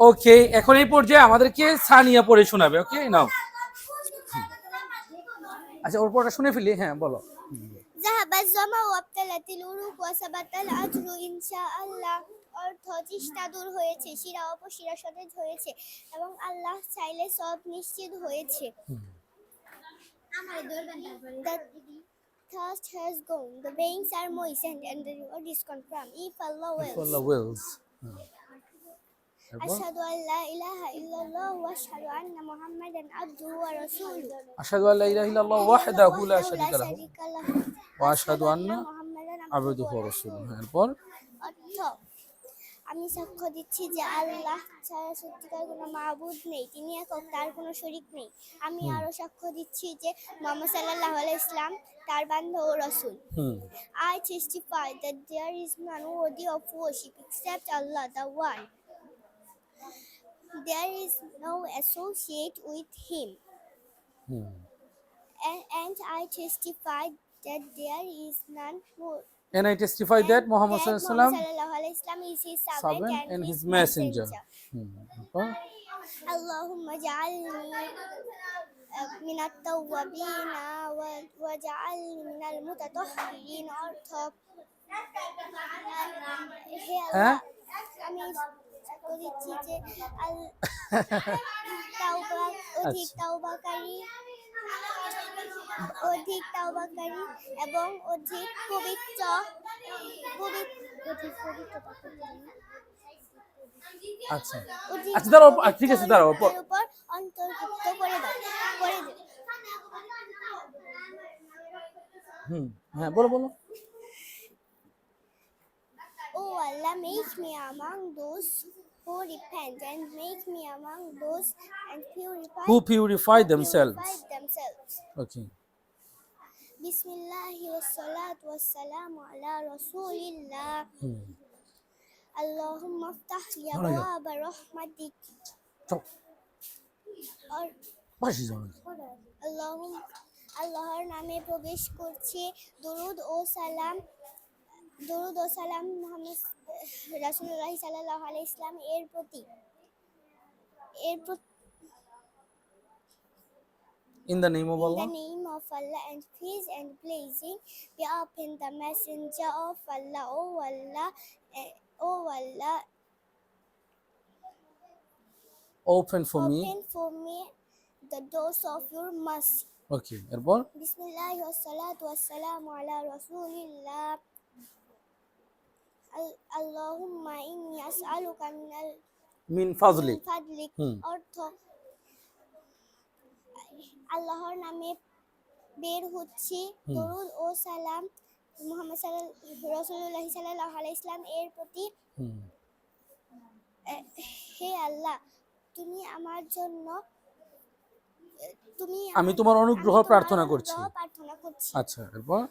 ওকে এখন এই পর্যায়ে আমাদেরকে সানিয়া পড়ে শোনাবে ওকে নাও আচ্ছা ওর পরটা শুনে ফেলি হ্যাঁ বলো ذهب الظمأ وابتلت العروق وثبت الأجر إن شاء الله অর্থ তৃষ্ণা দূর হয়েছে শিরা অপশিরা সতেজ হয়েছে এবং আল্লাহ চাইলে সব নিশ্চিত হয়েছে The thirst has gone, the veins are moistened, and the reward is confirmed. If Allah wills. Allah wills أشهد أن لا إله إلا الله وأشهد أن محمدا عبده ورسوله আশহাদু আল্লা ইলাহা ইল্লাল্লাহ ওয়াহদাহু লা وحده শারীকা লাহু شريك له ওয়া আশহাদু আন্না محمدا আবদুহু ওয়া রাসূলুহু হ্যাঁ, এরপর অর্থ আমি সাক্ষ্য দিচ্ছি যে আল্লাহ ছাড়া সত্যিকার কোনো মাবুদ নেই তিনি একক তার কোনো শরিক নেই আমি আরো সাক্ষ্য দিচ্ছি যে মোহাম্মদ সাল্লাল্লাহু আলাইহি ইসলাম তার বান্ধব ও রাসূল হুম I testify that there is none worthy of worship except Allah the one there is no associate with him hmm and, and I testify that there is none who and I testify that Muhammad that sallallahu alaihi wasallam sallallahu alaihi wasallam is his servant, servant and, and his his messenger হুম এরপর اللهم اجعلني من التوابين و- واجعلني من المتطهرين অর্থ হে হ্যাঁ? আল্লাহ, আমি সাক্ষ্য দিচ্ছি যে আল- তাওবা অধিক আচ্ছা। তাওবাকারী অধিক তাওবাকারী এবং অধিক পবিত্র পবিত্র অধিক আচ্ছা। আচ্ছা দাঁড়াও ঠিক আছে দাঁড়াও উপর অন্তর্ভুক্ত করে দাও করে হুম হ্যাঁ বলো বলো Oh Allah, make me among those who repent and make me among those and purify, who purify themselves purify themselves. okay Bismillah wassalatu wassalamu ala rasulillah. Hmm Allahumma aftah li Bana rahmatik. চল আর বাসি যাও নাকি? আল্লাহুম আল্লাহর নামে প্রবেশ করছে দরুদ ও সালাম দরুদ ও সালাম মোহাম্মদ রাসূলুল্লাহ সাল্লাল্লাহু আলাইহি ইসলাম এর প্রতি এর প্রতি in the name of In Allah the name of Allah and peace and blessing be upon the messenger of Allah. O Allah, eh, O Allah, open for me open for me the doors of your mercy. okay এরপর Bismillah wa salatu wa salamu ala Fazlik min fadlik হুম। অর্থ আল্লাহর নামে বের হচ্ছে। দরুদ ও সালাম মুহাম্মদ রসুল্লাহ সাল্লাহ আলাই ইসলাম এর প্রতি। হে আল্লাহ তুমি আমার জন্য তুমি আমি তোমার অনুগ্রহ প্রার্থনা করছি। প্রার্থনা করছি। আচ্ছা এরপর?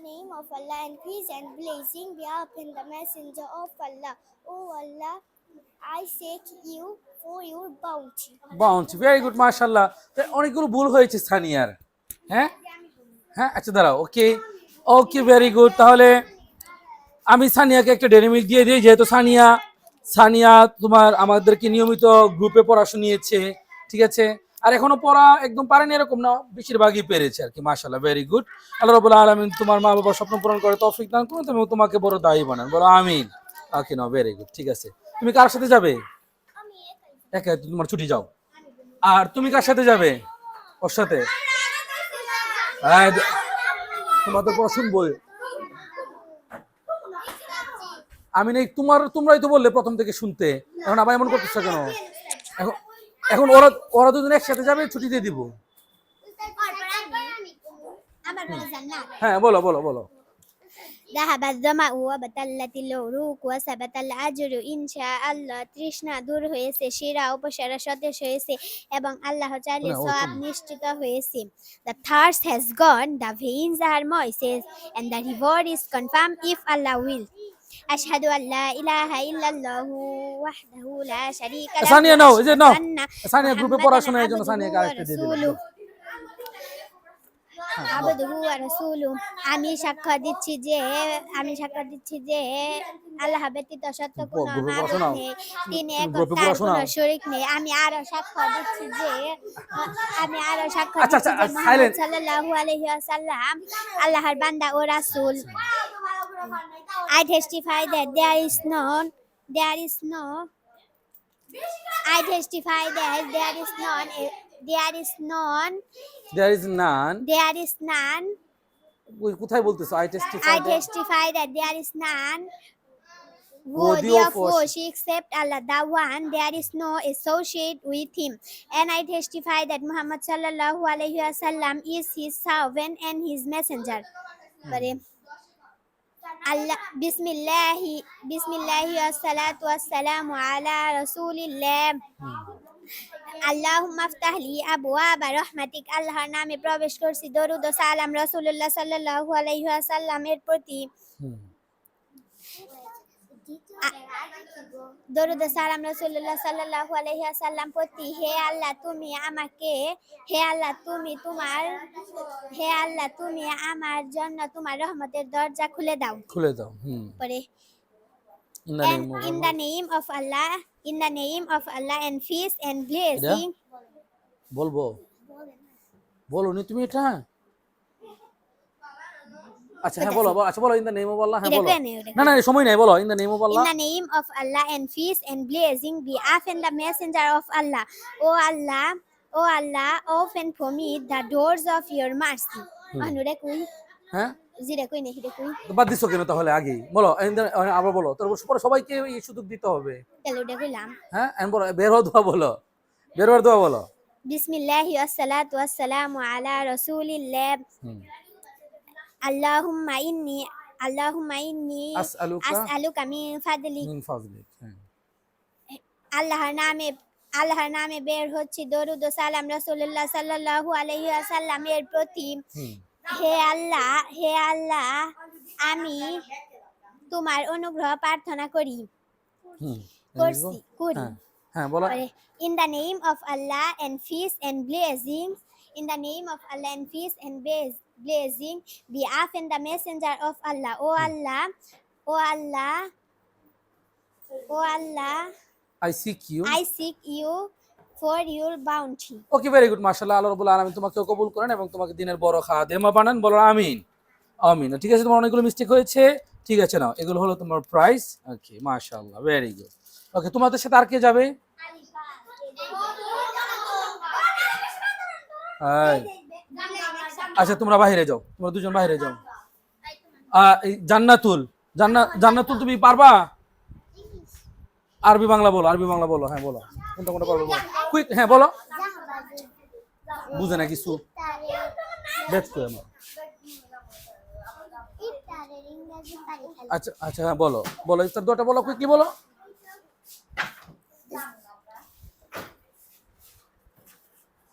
Name of Allah and peace and blessing be upon the messenger of Allah. Oh Allah, I seek you for your bounty. Very good মাশাআল্লাহ তো অনেকগুলো ভুল হয়েছে সানিয়ার হ্যাঁ? হ্যাঁ আচ্ছা দাঁড়াও ওকে ওকে ভেরি গুড তাহলে আমি সানিয়াকে একটা ডেরি মিল্ক দিয়ে দিই যেহেতু সানিয়া সানিয়া তোমার আমাদেরকে নিয়মিত গ্রুপে পড়া শুনিয়েছে ঠিক আছে? আর এখনও পড়া একদম পারেনি, এরকম না, বেশিরভাগই পেরেছে আর কি, মাশাআল্লাহ ভেরি গুড আল্লাহ রাব্বুল আলামিন তোমার মা বাবার স্বপ্ন পূরণ করে তফিক দান করুন, তুমি তোমাকে বড় দায়ী বানান, বলো আমিন। ওকে না ভেরি গুড ঠিক আছে। তুমি কার সাথে যাবে? একা তোমার ছুটি যাও। আর তুমি কার সাথে যাবে? ওর সাথে? দে- তোমার তো পড়া শুনবোই আমি নেই, তোমার, তোমরাই তো বললে প্রথম থেকে শুনতে। এখন আবার এমন করতেছো কেন? এখন এখন ওরা ওরা দুজন একসাথে যাবে ছুটি দিয়ে দিব আমার বলে জান্নাত হ্যাঁ বলো বলো বলো ذهب الظمأ وبتلت العروق وثبت الأجر إن شاء الله তৃষ্ণা দূর হয়েছে শিরা উপসারা সতেজ হয়েছে এবং আল্লাহ চাইলে না, ও সব তুমি- নিশ্চিত হয়েছে the thirst has gone the veins are moist and the reward is confirmed if Allah will أشهد أن لا إله إلا الله وحده لا شريك له ثانية نو إذا نو ثانية গ্রুপে পড়াশোনা এর জন্য ثانية আরেকটা দিয়ে দিন আমি সাক্ষ্য দিচ্ছি যে আমি সাক্ষ্য দিচ্ছি যে আল্লাহ ব্যতীত সত্য কোনো তিনি এক তার কোনো শরীক নেই। আমি আরও সাক্ষ্য দিচ্ছি যে আমি আরও সাক্ষ্য দিচ্ছি যে মুহাম্মদ সাল্লাল্লাহু আলাইহি ওয়াসাল্লাম আল্লাহর বান্দা ও রাসূল। I testify that there is no there is no I testify that there is none there is none there is none there is none কোথায় বলতেছো I I testify testify that there is none Worthy worthy of of worship except Allah, the one there is no associate with him. And I testify that Muhammad sallallahu alaihi wasallam is his servant and his messenger. Bare. Allah Bismillahi Bismillahi wassalatu wassalamu ala Rasulillah. আল্লাহুম্মা আফতাহলি আবওয়াবা রাহমাতিক আল্লাহর নামে প্রবেশ করছি দরুদ ও সালাম রাসূলুল্লাহ সাল্লাল্লাহু আলাইহি ওয়াসাল্লামের প্রতি দরুদ সালাম রাসূলুল্লাহ সাল্লাল্লাহু আলাইহি ওয়াসাল্লাম প্রতি হে আল্লাহ তুমি আমাকে হে আল্লাহ তুমি তোমার হে আল্লাহ তুমি আমার জন্য তোমার রহমতের দরজা খুলে দাও। খুলে দাও পরে in the name of Allah. in the name of Allah and peace and blessing. বলব? বলো নি তুমি এটা? আচ্ছা হ্যাঁ বলো আচ্ছা বলো in the name of Allah হ্যাঁ বলো। না না সময় নাই বলো in the name of Allah the name of Allah and peace and blessing be upon the messenger of Allah. O Allah, O Allah, open for me the doors of your mercy. অনুরে কই। হ্যাঁ? জিরে কই না হিরে কই। বাদ দিছো কেন তাহলে আগেই বলো আবার বলো তারপর সবাইকে এই সুযোগ দিতে হবে। তাহলে ওটা কইলাম। হ্যাঁ and বলো বের হওয়া দোয়া বলো। বের হওয়ার দোয়া বলো। বিসমিল্লাহি ওয়াসসালাতু ওয়াসসালামু আলা রাসূলিল্লাহ। আল্লাহুম্মা ইন্নি আল্লাহুম্মা ইন্নি আসআলুকা মিন ফাদলিক মিন ফাজলিক হ্যাঁ। আল্লাহর নামে আল্লাহর নামে বের হচ্ছে দরুদ ও সালাম রাসূলুল্লাহ সাল্লাল্লাহু আলাইহি ওয়াসাল্লামের প্রতি। হে আল্লাহ হে আল্লাহ আমি তোমার অনুগ্রহ প্রার্থনা করি। করছি করি। হ্যাঁ হ্যাঁ বলো। In the name of Allah and peace and blessing in the name of Allah and peace and blessing be of and the messenger of Allah O Allah O Allah O Allah I seek you I seek you for your bounty okay very good মাশাআল্লাহ আল্লাহ রাব্বুল আলামিন তোমাকে কবুল করেন এবং তোমাকে দিনের বড় খাদেমা বানান। বলো আমিন। আমিন। ঠিক আছে তোমার অনেকগুলো মিস্টেক হয়েছে। ঠিক আছে নাও। এগুলো হলো তোমার প্রাইস ওকে মাশাআল্লাহ ভেরি গুড ওকে তোমাদের সাথে আর কে যাবে? হাই। আচ্ছা তোমরা বাইরে যাও, তোমরা দুজন বাইরে যাও। জান্নাতুল জান্নাত জান্নাতুল তুমি পারবা? আরবি বাংলা বলো, আরবি বাংলা বলো হ্যাঁ বলো। কোনটা কোনটা পারবে বলো? কুইক হ্যাঁ বলো। বুঝে না কিছু। করে আমার। আচ্ছা আচ্ছা হ্যাঁ বলো। বলো, ইফতার দোটা বলো কুইকলি বলো?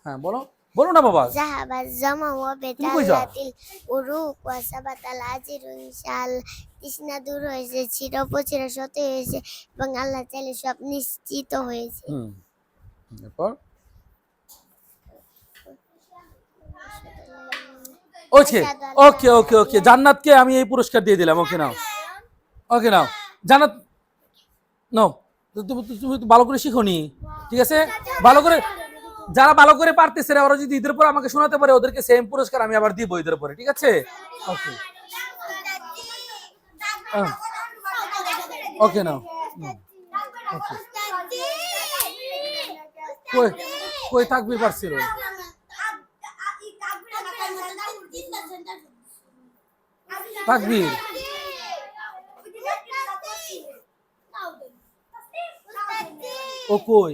হ্যাঁ বলো। বলো না বাবা। জাহাবাজ জামা ওয়া বেতালাতিল উরুক ওয়া সাবাতাল আজির ইনশাল তৃষ্ণা দূর হয়েছে ছিড় পচির সতে হয়েছে এবং আল্লাহ চাইলে সব নিশ্চিত হয়েছে। এরপর? ওকে ওকে ওকে ওকে। জান্নাতকে আমি এই পুরস্কার দিয়ে দিলাম। ওকে নাও। ওকে নাও। জান্নাত নাও। তুমি ভালো করে শিখো নি ঠিক আছে? ভালো করে যারা ভালো করে পারতেছে না, ওরা যদি ঈদের পরে আমাকে শোনাতে পারে ওদেরকে সেম পুরস্কার আমি আবার দিব ঈদের পরে ঠিক আছে? ওকে ওকে নাও ওকে কই কই থাকবি পারছিল তাকবীর ও কই?